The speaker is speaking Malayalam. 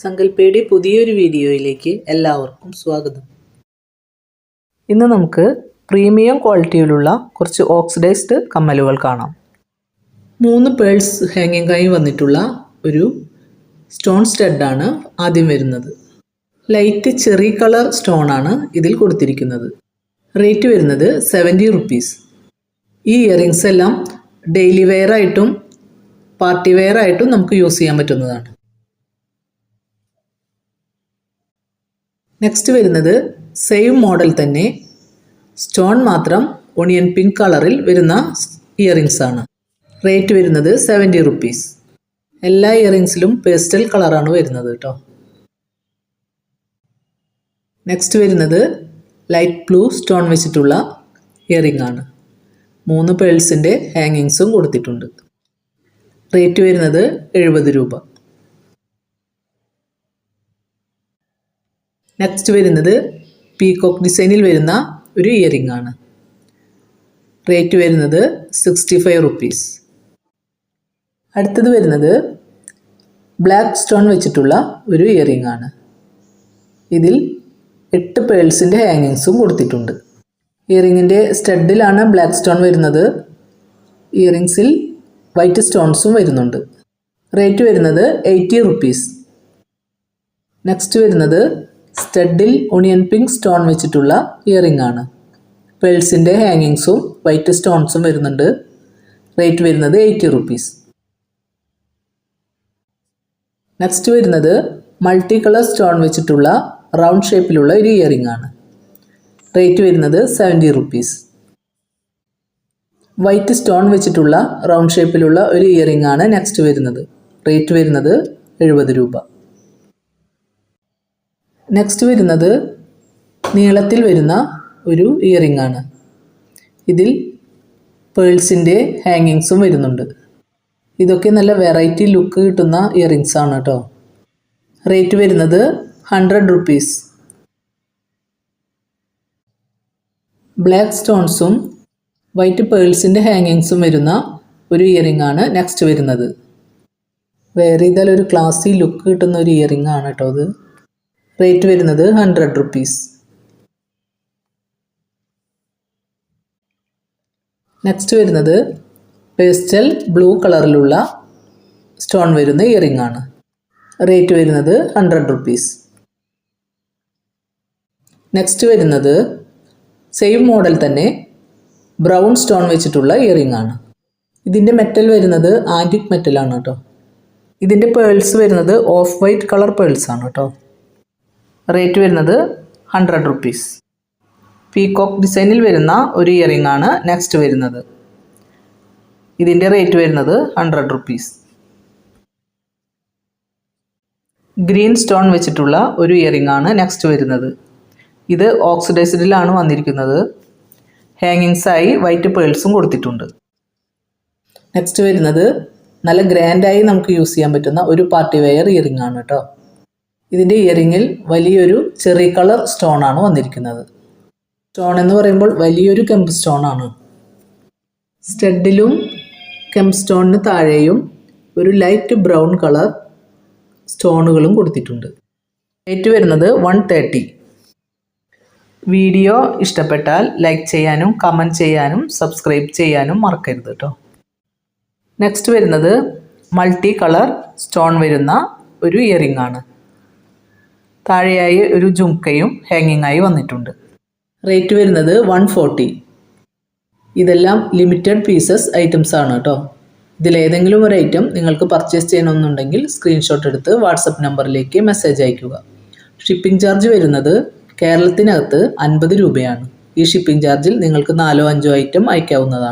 സങ്കല്പയുടെ പുതിയൊരു വീഡിയോയിലേക്ക് എല്ലാവർക്കും സ്വാഗതം. ഇന്ന് നമുക്ക് പ്രീമിയം ക്വാളിറ്റിയിലുള്ള കുറച്ച് ഓക്സിഡൈസ്ഡ് കമ്മലുകൾ കാണാം. മൂന്ന് പേൾസ് ഹാങ്ങിങ്ങായി വന്നിട്ടുള്ള ഒരു സ്റ്റോൺ സ്റ്റഡാണ് ആദ്യം വരുന്നത്. ലൈറ്റ് ചെറി കളർ സ്റ്റോൺ ആണ് ഇതിൽ കൊടുത്തിരിക്കുന്നത്. റേറ്റ് വരുന്നത് സെവന്റി റുപ്പീസ്. ഈ ഇയറിങ്സ് എല്ലാം ഡെയിലി വെയറായിട്ടും പാർട്ടി വെയറായിട്ടും നമുക്ക് യൂസ് ചെയ്യാൻ പറ്റുന്നതാണ്. നെക്സ്റ്റ് വരുന്നത് സെയിം മോഡൽ തന്നെ. സ്റ്റോൺ മാത്രം ഒണിയൻ പിങ്ക് കളറിൽ വരുന്ന ഇയറിങ്സ് ആണ്. റേറ്റ് വരുന്നത് സെവന്റി റുപ്പീസ് എല്ലാ ഇയറിങ്സിലും പേസ്റ്റൽ കളറാണ് വരുന്നത് കേട്ടോ. നെക്സ്റ്റ് വരുന്നത് ലൈറ്റ് ബ്ലൂ സ്റ്റോൺ വെച്ചിട്ടുള്ള ഇയറിംഗ് ആണ്. മൂന്ന് പേൾസിന്റെ ഹാങ്ങിങ്സും കൊടുത്തിട്ടുണ്ട്. റേറ്റ് വരുന്നത് എഴുപത് രൂപ. നെക്സ്റ്റ് വരുന്നത് പീകോക്ക് ഡിസൈനിൽ വരുന്ന ഒരു ഇയറിംഗ് ആണ്. റേറ്റ് വരുന്നത് സിക്സ്റ്റി ഫൈവ് റുപ്പീസ് അടുത്തത് വരുന്നത് ബ്ലാക്ക് സ്റ്റോൺ വെച്ചിട്ടുള്ള ഒരു ഇയറിംഗ് ആണ്. ഇതിൽ എട്ട് പേൾസിന്റെ ഹാങ്ങിങ്സും കൊടുത്തിട്ടുണ്ട്. ഇയറിങ്ങിന്റെ സ്റ്റഡിലാണ് ബ്ലാക്ക് സ്റ്റോൺ വരുന്നത്. ഇയറിങ്സിൽ വൈറ്റ് സ്റ്റോൺസും വരുന്നുണ്ട്. റേറ്റ് വരുന്നത് എയ്റ്റി റുപ്പീസ് നെക്സ്റ്റ് വരുന്നത് സ്റ്റഡിൽ ഒണിയൻ പിങ്ക് സ്റ്റോൺ വെച്ചിട്ടുള്ള ഇയറിംഗ് ആണ്. പേൾസിന്റെ ഹാങ്ങിങ്സും വൈറ്റ് സ്റ്റോൺസും വരുന്നുണ്ട്. റേറ്റ് വരുന്നത് എയ്റ്റി റുപ്പീസ് നെക്സ്റ്റ് വരുന്നത് മൾട്ടി കളർ സ്റ്റോൺ വെച്ചിട്ടുള്ള റൗണ്ട് ഷേപ്പിലുള്ള ഒരു ഇയറിംഗ് ആണ്. റേറ്റ് വരുന്നത് സെവന്റി റുപ്പീസ് വൈറ്റ് സ്റ്റോൺ വെച്ചിട്ടുള്ള റൗണ്ട് ഷേപ്പിലുള്ള ഒരു ഇയറിംഗ് ആണ് നെക്സ്റ്റ് വരുന്നത്. റേറ്റ് വരുന്നത് എഴുപത് രൂപ. നെക്സ്റ്റ് വരുന്നത് നീളത്തിൽ വരുന്ന ഒരു ഇയറിംഗ് ആണ്. ഇതിൽ പേൾസിന്റെ ഹാങ്ങിങ്സും വരുന്നുണ്ട്. ഇതൊക്കെ നല്ല വെറൈറ്റി ലുക്ക് കിട്ടുന്ന ഇയറിങ്സ് ആണ് കേട്ടോ റേറ്റ് വരുന്നത് ഹൺഡ്രഡ് റുപ്പീസ് ബ്ലാക്ക് സ്റ്റോൺസും വൈറ്റ് പേൾസിന്റെ ഹാങ്ങിങ്സും വരുന്ന ഒരു ഇയറിംഗ് ആണ് നെക്സ്റ്റ് വരുന്നത്. വേറെ ചെയ്താൽ ഒരു ക്ലാസി ലുക്ക് കിട്ടുന്ന ഒരു ഇയറിംഗ് ആണ് കേട്ടോ അത്. റേറ്റ് വരുന്നത് ഹൺഡ്രഡ് റുപ്പീസ് നെക്സ്റ്റ് വരുന്നത് പേസ്റ്റൽ ബ്ലൂ കളറിലുള്ള സ്റ്റോൺ വരുന്ന ഇയറിംഗ് ആണ്. റേറ്റ് വരുന്നത് ഹൺഡ്രഡ് റുപ്പീസ് നെക്സ്റ്റ് വരുന്നത് സെയിം മോഡൽ തന്നെ ബ്രൗൺ സ്റ്റോൺ വെച്ചിട്ടുള്ള ഇയറിംഗ് ആണ്. ഇതിന്റെ മെറ്റൽ വരുന്നത് ആന്റിക് മെറ്റലാണ് കേട്ടോ. ഇതിന്റെ പേൾസ് വരുന്നത് ഓഫ് വൈറ്റ് കളർ പേൾസ് ആണ് കേട്ടോ. റേറ്റ് വരുന്നത് ഹൺഡ്രഡ് റുപ്പീസ് പീകോക്ക് ഡിസൈനിൽ വരുന്ന ഒരു ഇയറിംഗ് ആണ് നെക്സ്റ്റ് വരുന്നത്. ഇതിന്റെ റേറ്റ് വരുന്നത് ഹൺഡ്രഡ് റുപ്പീസ് ഗ്രീൻ സ്റ്റോൺ വെച്ചിട്ടുള്ള ഒരു ഇയറിംഗ് ആണ് നെക്സ്റ്റ് വരുന്നത്. ഇത് ഓക്സിഡൈസ്ഡിലാണ് വന്നിരിക്കുന്നത്. ഹാങ്ങിങ്സായി വൈറ്റ് പേൾസും കൊടുത്തിട്ടുണ്ട്. നെക്സ്റ്റ് വരുന്നത് നല്ല ഗ്രാൻഡായി നമുക്ക് യൂസ് ചെയ്യാൻ പറ്റുന്ന ഒരു പാർട്ടി വെയർ ഇയറിംഗ് ആണ് കേട്ടോ. ഇതിന്റെ ഇയറിങ്ങിൽ വലിയൊരു ചെറി കളർ സ്റ്റോൺ ആണ് വന്നിരിക്കുന്നത്. സ്റ്റോൺ എന്ന് പറയുമ്പോൾ വലിയൊരു കെമ്പ് സ്റ്റോൺ ആണ്. സ്റ്റഡിലും കെമ്പ് സ്റ്റോണിന് താഴെയും ഒരു ലൈറ്റ് ബ്രൗൺ കളർ സ്റ്റോണുകളും കൊടുത്തിട്ടുണ്ട്. റേറ്റ് വരുന്നത് വൺ തേർട്ടി വീഡിയോ ഇഷ്ടപ്പെട്ടാൽ ലൈക്ക് ചെയ്യാനും കമന്റ് ചെയ്യാനും സബ്സ്ക്രൈബ് ചെയ്യാനും മറക്കരുത് കേട്ടോ നെക്സ്റ്റ് വരുന്നത് മൾട്ടി കളർ സ്റ്റോൺ വരുന്ന ഒരു ഇയറിംഗ് ആണ്. താഴെയായി ഒരു ജുംക്കയും ഹാങ്ങിങ് ആയി വന്നിട്ടുണ്ട്. റേറ്റ് വരുന്നത് വൺ ഫോർട്ടി ഇതെല്ലാം ലിമിറ്റഡ് പീസസ് ഐറ്റംസ് ആണ് കേട്ടോ ഇതിലേതെങ്കിലും ഒരു ഐറ്റം നിങ്ങൾക്ക് പർച്ചേസ് ചെയ്യണമെന്നുണ്ടെങ്കിൽ സ്ക്രീൻഷോട്ട് എടുത്ത് വാട്സപ്പ് നമ്പറിലേക്ക് മെസ്സേജ് അയയ്ക്കുക. ഷിപ്പിംഗ് ചാർജ് വരുന്നത് കേരളത്തിനകത്ത് അൻപത് രൂപയാണ്. ഈ ഷിപ്പിംഗ് ചാർജിൽ നിങ്ങൾക്ക് നാലോ അഞ്ചോ ഐറ്റം അയക്കാവുന്നതാണ്